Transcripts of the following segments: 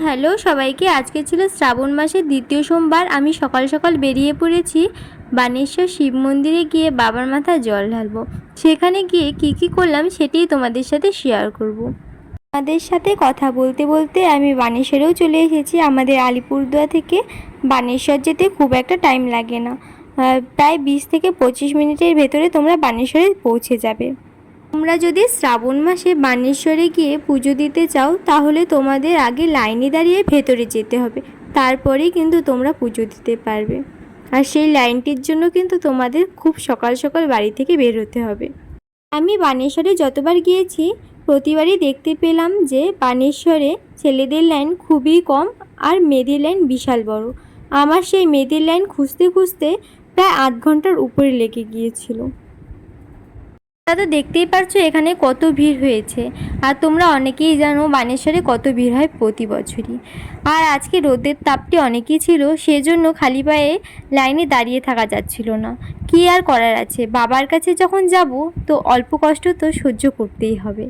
Hello, সবাইকে আজকে ছিল শ্রাবণ মাসের দ্বিতীয় সোমবার। আমি সকাল সকাল বেরিয়ে পড়েছি বানেশ্বর শিব মন্দিরে গিয়ে বাবার মাথায় জল ঢালবো। সেখানে গিয়ে কি কি করলাম সেটাই তোমাদের সাথে শেয়ার করব। আমাদের সাথে কথা বলতে বলতে আমি বানেশ্বরেও চলে এসেছি। আমাদের আলিপুরদুয়া থেকে বানেশ্বর যেতে খুব একটা টাইম লাগে না। প্রায় বিশ থেকে পঁচিশ মিনিটের ভেতরে তোমরা বানেশ্বরে পৌঁছে যাবে। তোমরা যদি শ্রাবণ মাসে বানেশ্বরে গিয়ে পুজো দিতে চাও, তাহলে তোমাদের আগে লাইনে দাঁড়িয়ে ভেতরে যেতে হবে। তারপরেই কিন্তু তোমরা পুজো দিতে পারবে। আর সেই লাইনটির জন্য কিন্তু তোমাদের খুব সকাল সকাল বাড়ি থেকে বের হতে হবে। আমি বানেশ্বরে যতবার গিয়েছি, প্রতিবারই দেখতে পেলাম যে বানেশ্বরে ছেলেদের লাইন খুবই কম আর মেয়েদের লাইন বিশাল বড়। আমার সেই মেয়েদের লাইন খুঁজতে খুঁজতে প্রায় আধ ঘণ্টার উপরে লেগে গিয়েছিল। তো দেখতেই পারছ, এখানে কত ভিড় হয়েছে। আর তোমরা অনেকেই জানো বানেশ্বরে কত ভিড় হয় প্রতি বছরই। আর আজকে রোদের তাপটি অনেকই ছিল, সেজন্য খালি পায়ে লাইনে দাঁড়িয়ে থাকা যাচ্ছিল না। কি আর করার আছে? বাবার কাছে যখন যাব, তো অল্প কষ্ট তো সহ্য করতেই হবে।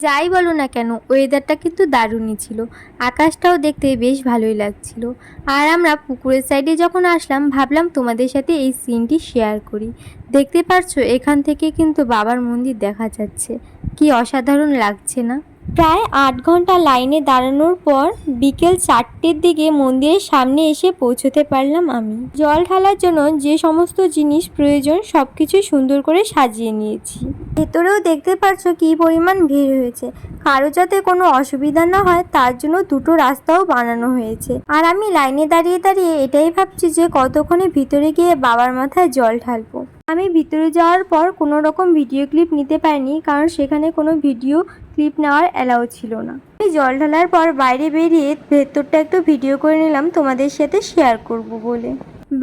যাই বলো না কেন ওয়েদারটা কিন্তু দারুণই ছিল। আকাশটাও দেখতে বেশ ভালোই লাগছিল। আর আমরা পুকুরের সাইডে যখন আসলাম, ভাবলাম তোমাদের সাথে এই সিনটি শেয়ার করি। দেখতে পারছ, এখান থেকে কিন্তু বাবার মন্দির দেখা যাচ্ছে। কি অসাধারণ লাগছে না? প্রায় আট ঘণ্টা লাইনে দাঁড়ানোর পর বিকেল চারটের দিকে মন্দিরের সামনে এসে পৌঁছতে পারলাম আমি। জল ঢালার জন্য যে সমস্ত জিনিস প্রয়োজন সব কিছু সুন্দর করে সাজিয়ে নিয়েছি। ভেতরেও দেখতে পারছ কি পরিমাণ ভিড় হয়েছে। কারও যাতে কোনো অসুবিধা না হয়, তার জন্য দুটো রাস্তাও বানানো হয়েছে। আর আমি লাইনে দাঁড়িয়ে দাঁড়িয়ে এটাই ভাবছি যে কতক্ষণে ভিতরে গিয়ে বাবার মাথায় জল ঢালবো। আমি ভিতরে যাওয়ার পর কোনো রকম ভিডিও ক্লিপ নিতে পারিনি, কারণ সেখানে কোনো ভিডিও ক্লিপ নেওয়ার অ্যালাউ ছিল না। আমি জল ঢালার পর বাইরে বেরিয়ে ভেতরটা একটু ভিডিও করে নিলাম, তোমাদের সাথে শেয়ার করব বলে।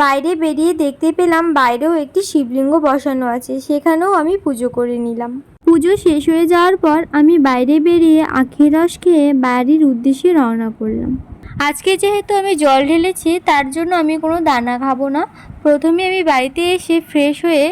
বাইরে বেরিয়ে দেখতে পেলাম বাইরেও একটি শিবলিঙ্গ বসানো আছে, সেখানেও আমি পুজো করে নিলাম। পুজো শেষ হয়ে যাওয়ার পর আমি বাইরে বেরিয়ে আখের রস খেয়ে বাড়ির উদ্দেশ্যে রওনা করলাম। আজকে যেহেতু আমি জল ঢেলেছি, তার জন্য আমি কোনো দানা খাব না। প্রথমে আমি বাড়িতে এসে ফ্রেশ হয়ে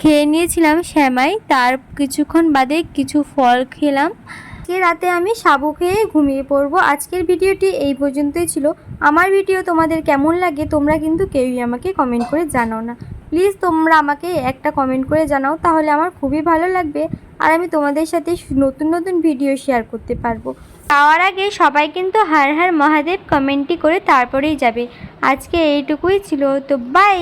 খেয়ে নিয়েছিলাম শ্যামাই। তার কিছুক্ষণ বাদে কিছু ফল খেলাম। আজকে রাতে আমি সাবু খেয়ে ঘুমিয়ে পড়ব। আজকের ভিডিওটি এই পর্যন্তই ছিল। আমার ভিডিও তোমাদের কেমন লাগে তোমরা কিন্তু কেউই আমাকে কমেন্ট করে জানাও না। প্লিজ তোমরা আমাকে একটা কমেন্ট করে জানাও, তাহলে আমার খুবই ভালো লাগবে। আর আমি তোমাদের সাথে নতুন নতুন ভিডিও শেয়ার করতে পারব। যাওয়ার আগে সবাই কিন্তু হার হার মহাদেব কমেন্টটি করে তারপরেই যাবে। আজকে এইটুকুই ছিল, তো বাই